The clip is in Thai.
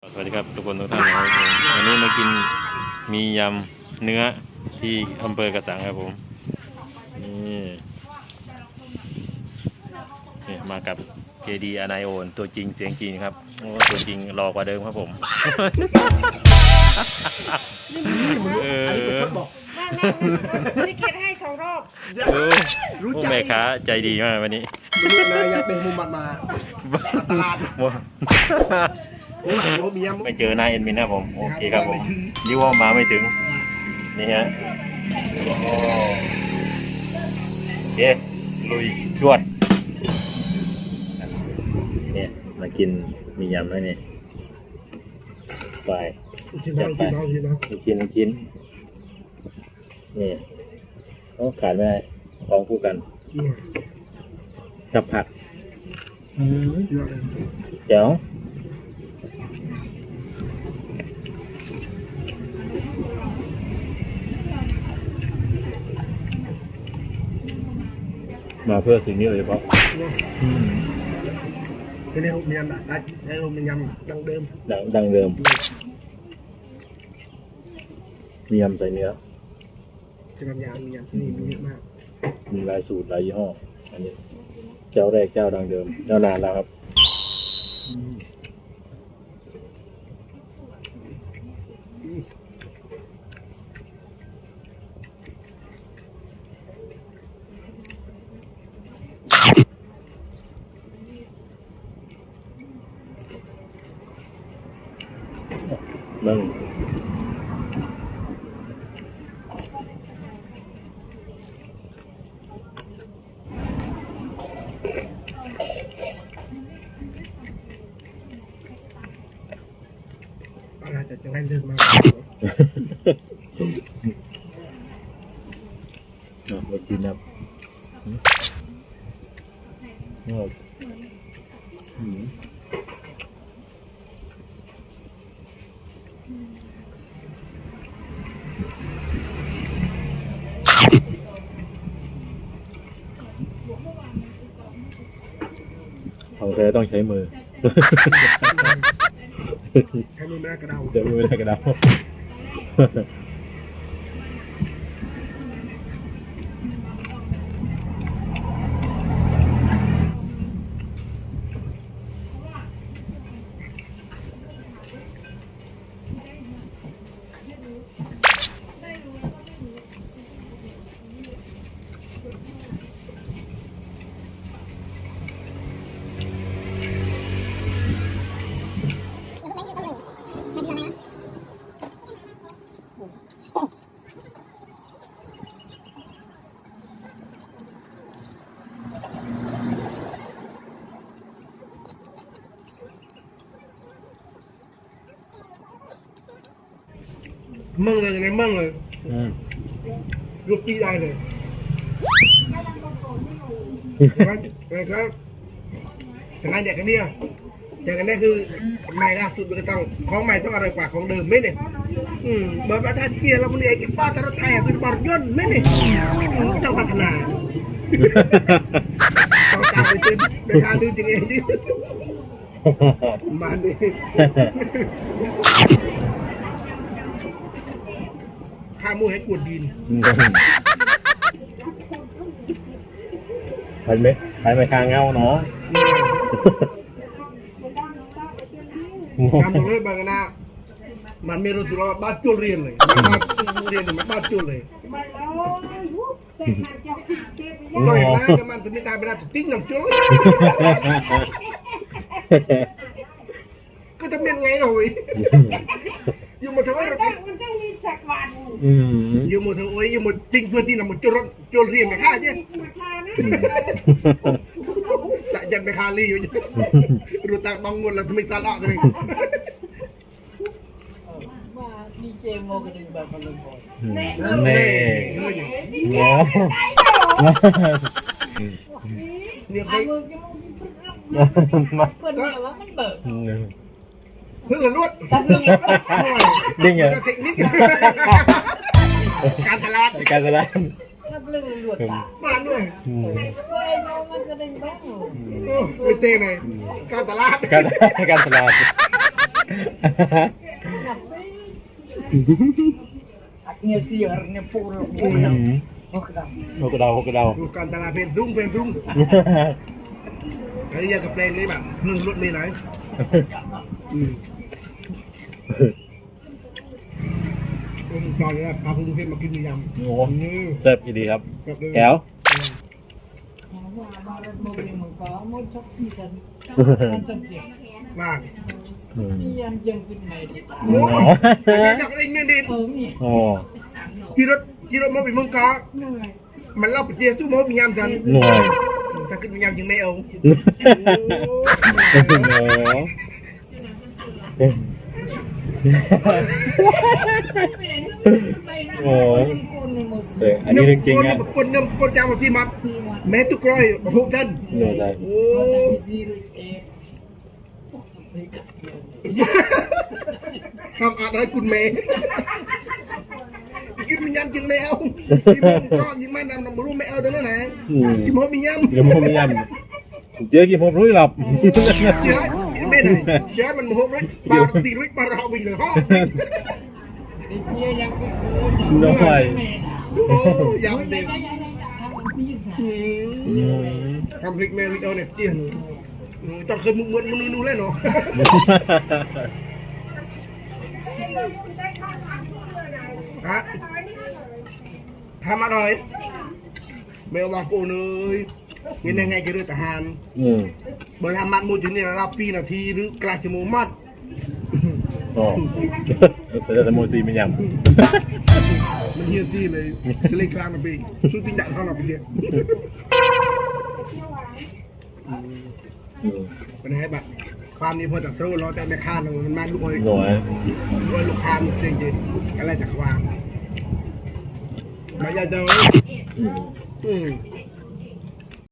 สวัสดีครับทุกคนทุกท่านนะครับผมวันนี้มากินมียำเนื้อที่อำเภอกระสังครับผมนี่นี่มากับ JD อานายโอนตัวจริงเสียงจริงครับโอ้ตัวจริงรอกว่าเดิมครับผมเออพี่เกดให้สองรอบโอ้ผู้แม่ค้าใจดีมากวันนี้ไม่รู้นะอยากเตะมุมบัดมาตลาด โอ้โหมียำไม่เจอหน้าเอ็นมินนะครับผม โอเคครับผมยี่ว่ามาไม่ถึง นี่ฮะโอ้โอเคลุยจวดเนี่ยมากินมียำแล้วนี่ไปกินน้ำกินน้ำกินน้ลูกชิ้นลูกชิ้นนี่โอ้ขาดไม่ได้ของคู่กันำกับผักอืมเยอะเลยเดี๋ยว มาเพื่อสิ่งนี้โดยเฉพาะอืมเป็นในหุบมียำนะใช้หุบมียำดังเดิมดังดังเดิมมียำใส่เนื้อจะทำยำมียำที่นี่มีเยอะมาก มีหลายสูตรหลายยี่ห้อ อันนี้ เจ้าแรกเจ้าดังเดิม เจ้านานแล้วครับ มึง อะไรจะจะให้เลิกมาอะไปกินครับอืมอะของแท้ต้องใช้มือ ให้มือแม่กระเดา เดี๋ยวมือไม่ได้กระดา ษมึงเลยในมึงเลยอืมยกตีได้เลยงั้นงั้นครับงานเด็กกันเนี่ยอย่างกันเนี่ยคือใหม่ล่าสุดมันก็ต้องของใหม่ต้องอร่อยกว่าของเดิมไหมเนี่ยอืมเบอร์ประธานเกียร์เราคนนี้ไอ้กิ๊บป้าตะรถไทยเป็นบอร์ยนต์ไหมเนี่ยอืมต้องพัฒนาต้องตามไปเป็นไปทางดูจริงเองดิมาดิข้ามูให้กวดดินไปไหมไปไหมคางเงาเนาะทำตรงนี้บางนะมันไม่รู้ตัวว่าบ้านจุลเรียนเลยมันบ้านจุลเรียนเนี่ยมันบ้านจุลเลยมาแล้ววุ๊บแต่งงานจะผิดเกดไปก็ยังเห็นนะแต่มันจะไม่ตายไปแล้วติ้งน้ำจุลก็จะเป็นไงหน่อย อยู่มาเถอะมันไอ้ต้องมันต้องมีสักวันอืมอยู่มาเถอะโอ้ยอยู่มาจริงเพื่อที่นำมาจุลจุลเรียนไปฆ่าเจ้มาทานะสะยันไปฆ่าลีอยู่รู้ตักบัง งวดแล้วทำไมซาละกันว่าดีเจโมกระดึงแบบมันเลยบ่อยเน่เเนาะนี่ยอาไปมือจะมึงมาเปิดเนี่ยว่ามันเบิกเพิ่งรวดดิ้งเหรอเทคนิคการตลาดการตลาดนับเรื่องหลวดตามาด้วยอืมเฮ้ยโมมันกระดึงบ้างโอ้ไม่เต้เลยการตลาดการการตลาด Akhirnya sih orangnya puluh. อืม Oh kenapa? โอกระเดาโอกระเดาดูการตลาดเป็นรุ่งเป็นรุ่งอันนี้อยากกับเพลงนี้แบบหนึ่งรถมีไหน อืมผมตอนนี้พาคุณเทพมากินมียำโอ้อืมแซ่บอีดีครับแก้ว Kamu amaran mobil mengkau mau cok season. Nonton dia. มากอืม Ian jengkit main di tak. โอ้ยอยากได้เงินเด่น Oh iya. โอ้ที่รถที่รถมาเป็นเมืองกามันเล่าไปเดียวสู้มามียำจันหน่วย ถ้าขึ้นมียำยังไม่เอา โอ้โห Kau ni mau เอออันนี้เรื่องจริงคนอะคนนำคนจำมาซีมัด sih mat. แม้ตุกร้อยมาพวกท่านหน่วยใจโอ้ Kau tak zero eh. ทำอะไรคุณเมย์กินมียำจึงไม่เอาที่มึงก็ยิ่งไม่นำนำมารู้ไม่เอาตรงนั้นนะอืมที่มึงมียำ เดี๋ยวผมยำเจอกี่ผมรู้หลับเจ้าไม่ได้เจ้ามันโมโหริปาตีริปาราวิเลยฮะ Dia yang ke หน่วยโอ้ยำเด็ก Kamu bisa. อืมทำพริกแมริเอาเนี่ยเตี้ยนต้องเคยมุกมันมันนู่นแล้วเนาะฮะทำอร่อยเมลบางปูเลย ยังไงก็เรื่องทหารอืมเบอร์ทำมันมูจุนี่รับปีนาทีหรือกลางชั่วโมงมัดอ๋อแต่แต่โมซีไม่ยมันเฮียที่เลยสเลกลางนาปีสู้ติงดักเท่านาปีเดียวำอืมมันให้แบบความนี้พอจะสู้รอแต่แม่ค้ามันมาลูกอ้อยหน่วยลูกอ้อยลูกค้ามันจริงจริงอะไรจากความมาอย่าเจออืม อืม